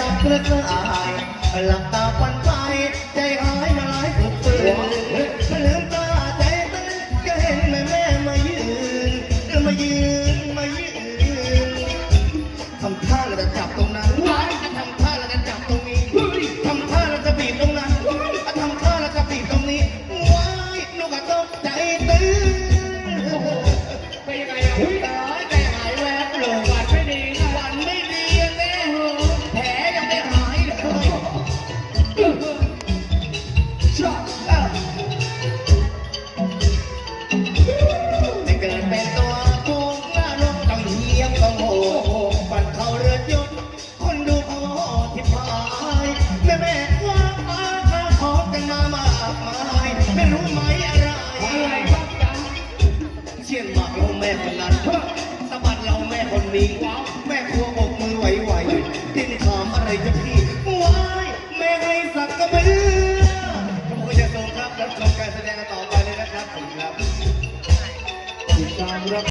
รับกระสายหลับตาฝันไปใจหายมาหลายสุดฝืนลืมตาใจตื่นก็เห็นแม่แม่มายืนมายืนมายืนทำท่าแล้วจะจับตรงนั้นทำท่าแล้วจะจับตรงนี้ทำท่าแล้วจะบีบตรง ชอบเอ้าไม่เกิดเป็นตัวถูกหน้าลงต้องเหยียมต้องโหดฟันเข้าเรือนยนต์คนดูเขาที่พายแม่แม่ว่ามาข้าของกันมามากมายไม่รู้ไหมอะไรอะไรบ้างจ๊ะเชี่ยงหมากเราแม่คนนั้นสะบัดเราแม่คนนี้ ต่อไปเลยนะครับขอบคุณครับติดตามรับ